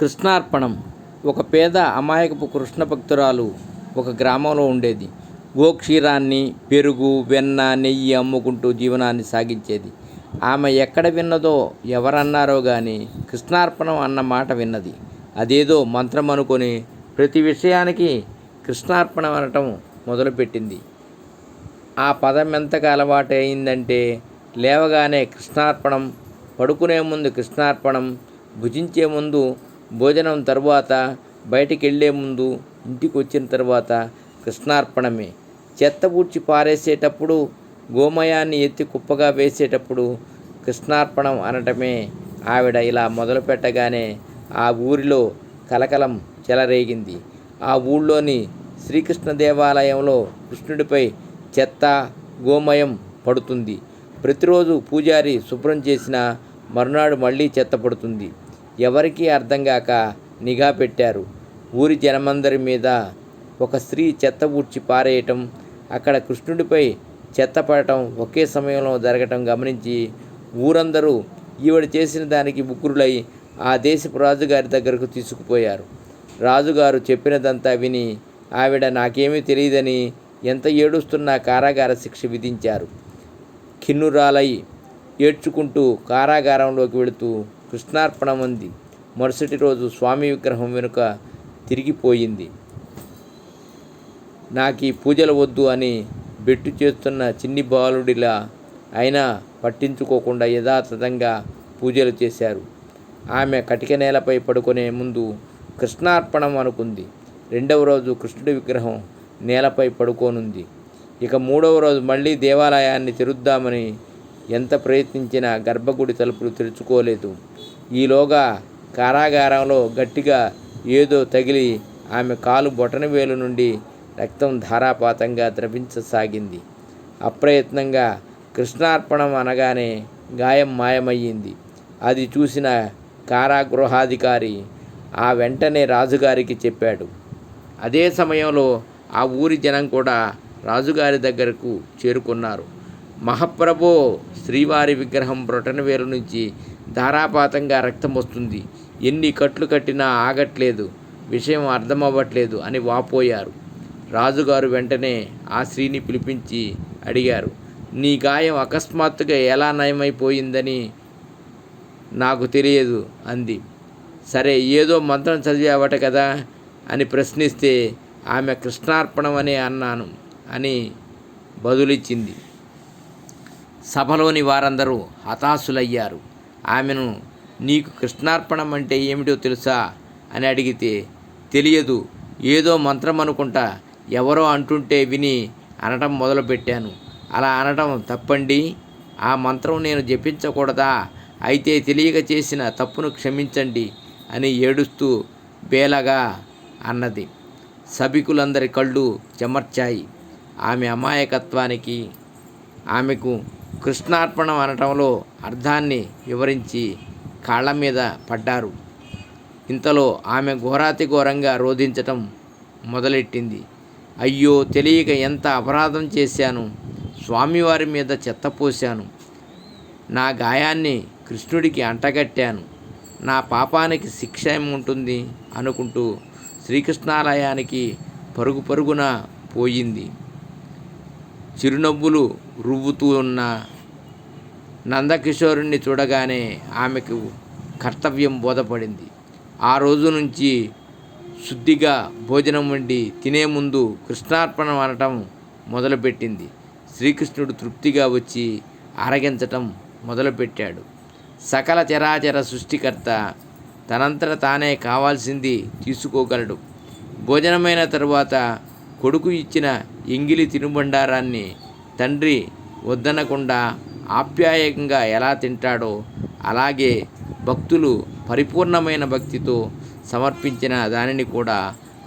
కృష్ణార్పణం ఒక పేద అమాయకపు కృష్ణ భక్తురాలు ఒక గ్రామంలో ఉండేది. గోక్షీరాన్ని పెరుగు వెన్న నెయ్యి అమ్ముకుంటూ జీవనాన్ని సాగించేది. ఆమె ఎక్కడ విన్నదో ఎవరన్నారో కానీ కృష్ణార్పణం అన్న మాట విన్నది. అదేదో మంత్రం అనుకొని ప్రతి విషయానికి కృష్ణార్పణం అనటం మొదలుపెట్టింది. ఆ పదం ఎంతగా అలవాటు అయిందంటే లేవగానే కృష్ణార్పణం పడుకునే ముందు కృష్ణార్పణం భుజించే ముందు భోజనం తరువాత బయటికి వెళ్ళే ముందు ఇంటికి వచ్చిన తర్వాత కృష్ణార్పణమే. చెత్త పూడ్చి పారేసేటప్పుడు గోమయాన్ని ఎత్తి కుప్పగా వేసేటప్పుడు కృష్ణార్పణం అనటమే. ఆవిడ ఇలా మొదలు పెట్టగానే ఆ ఊరిలో కలకలం చెలరేగింది. ఆ ఊళ్ళోని శ్రీకృష్ణ దేవాలయంలో కృష్ణుడిపై చెత్త గోమయం పడుతుంది. ప్రతిరోజు పూజారి శుభ్రం చేసిన మరునాడు మళ్ళీ చెత్త పడుతుంది. ఎవరికీ అర్థం కాక నిఘా పెట్టారు. ఊరి జనమందరి మీద ఒక స్త్రీ చెత్త ఊడ్చి పారేయటం అక్కడ కృష్ణుడిపై చెత్త పడటం ఒకే సమయంలో జరగటం గమనించి ఊరందరూ ఈవిడ చేసిన దానికి ముగ్గురులై ఆ దేశపు రాజుగారి దగ్గరకు తీసుకుపోయారు. రాజుగారు చెప్పినదంతా విని ఆవిడ నాకేమీ తెలియదని ఎంత ఏడుస్తున్నా కారాగార శిక్ష విధించారు. కిన్నురాలై ఏడ్చుకుంటూ కారాగారంలోకి వెళుతూ కృష్ణార్పణం అంది మరుసటి రోజు స్వామి విగ్రహం వెనుక తిరిగిపోయింది. నాకు ఈ పూజలు వద్దు అని బెట్టు చేస్తున్న చిన్ని బాలుడిలా అయినా పట్టించుకోకుండా యథాతథంగా పూజలు చేశారు. ఆమె కటిక నేలపై పడుకునే ముందు కృష్ణార్పణం అనుకుంది. రెండవ రోజు కృష్ణుడి విగ్రహం నేలపై పడుకోనుంది. ఇక మూడవ రోజు మళ్ళీ దేవాలయాన్ని తెరుద్దామని ఎంత ప్రయత్నించినా గర్భగుడి తలుపులు తెరుచుకోలేదు. ఈలోగా కారాగారంలో గట్టిగా ఏదో తగిలి ఆమె కాలు బొటనవేలు నుండి రక్తం ధారాపాతంగా ద్రవించసాగింది. అప్రయత్నంగా కృష్ణార్పణం అనగానే గాయం మాయమయ్యింది. అది చూసిన కారాగృహాధికారి ఆ వెంటనే రాజుగారికి చెప్పాడు. అదే సమయంలో ఆ ఊరి జనం కూడా రాజుగారి దగ్గరకు చేరుకున్నారు. మహాప్రభో శ్రీవారి విగ్రహం బ్రొటనవేలు నుంచి ధారాపాతంగా రక్తం వస్తుంది. ఎన్ని కట్లు కట్టినా ఆగట్లేదు. విషయం అర్థమవ్వట్లేదు అని వాపోయారు. రాజుగారు వెంటనే ఆ స్త్రీని పిలిపించి అడిగారు నీ గాయం అకస్మాత్తుగా ఎలా నయమైపోయిందని నాకు తెలియదు అంది. సరే ఏదో మంత్రం చదివావట కదా అని ప్రశ్నిస్తే ఆమె కృష్ణార్పణమనే అన్నాను అని బదులిచ్చింది. సభలోని వారందరూ హతాశులయ్యారు. ఆమెను నీకు కృష్ణార్పణం అంటే ఏమిటో తెలుసా? అని అడిగితే తెలియదు. ఏదో మంత్రం అనుకుంటా ఎవరో అంటుంటే విని అనటం మొదలుపెట్టాను. అలా అనటం తప్పండి. ఆ మంత్రం నేను జపించకూడదా? అయితే తెలియక చేసిన తప్పును క్షమించండి అని ఏడుస్తూ బేలగా అన్నది. సభికులందరి కళ్ళు చెమర్చాయి. ఆమె అమాయకత్వానికి ఆమెకు కృష్ణార్పణం అనటంలో అర్థాన్ని వివరించి కాళ్ళ మీద పడ్డారు. ఇంతలో ఆమె ఘోరాతి ఘోరంగా రోధించటం మొదలెట్టింది. అయ్యో తెలియక ఎంత అపరాధం చేశాను. స్వామివారి మీద చెత్త పోశాను. నా గాయాన్ని కృష్ణుడికి అంటగట్టాను. నా పాపానికి శిక్ష ఉంటుంది అనుకుంటూ శ్రీకృష్ణాలయానికి పరుగు పరుగున పోయింది. చిరునవ్వులు రువ్వుతూ ఉన్న నందకిషోరుణ్ణి చూడగానే ఆమెకు కర్తవ్యం బోధపడింది. ఆ రోజు నుంచి శుద్ధిగా భోజనం వండి తినే ముందు కృష్ణార్పణం అనటం మొదలుపెట్టింది. శ్రీకృష్ణుడు తృప్తిగా వచ్చి ఆరగించటం మొదలుపెట్టాడు. సకల చరాచర సృష్టికర్త తనంతట తానే కావాల్సింది తీసుకోగలడు. భోజనమైన తరువాత కొడుకు ఇచ్చిన ఎంగిలి తినుబండారాన్ని తండ్రి వద్దనకుండా ఆప్యాయకంగా ఎలా తింటాడో అలాగే భక్తులు పరిపూర్ణమైన భక్తితో సమర్పించిన దానిని కూడా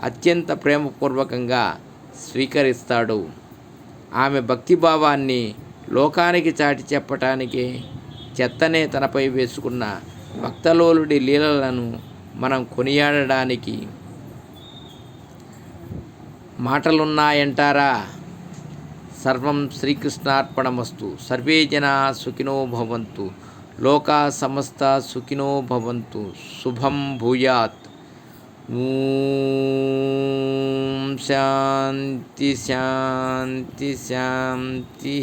అత్యంత ప్రేమపూర్వకంగా స్వీకరిస్తాడు. ఆమె భక్తిభావాన్ని లోకానికి చాటి చెప్పటానికి చెత్తనే తనపై వేసుకున్న భక్తలోలుడి లీలలను మనం కొనియాడడానికి మాటలున్నాయంటారా? సర్వం శ్రీకృష్ణార్పణమస్తు. సర్వే జనా సుఖినో భవంతు. లోకా సమస్త సుఖినో భవంతు. శుభం భూయాత్. శాంతి శాంతి శాంతి.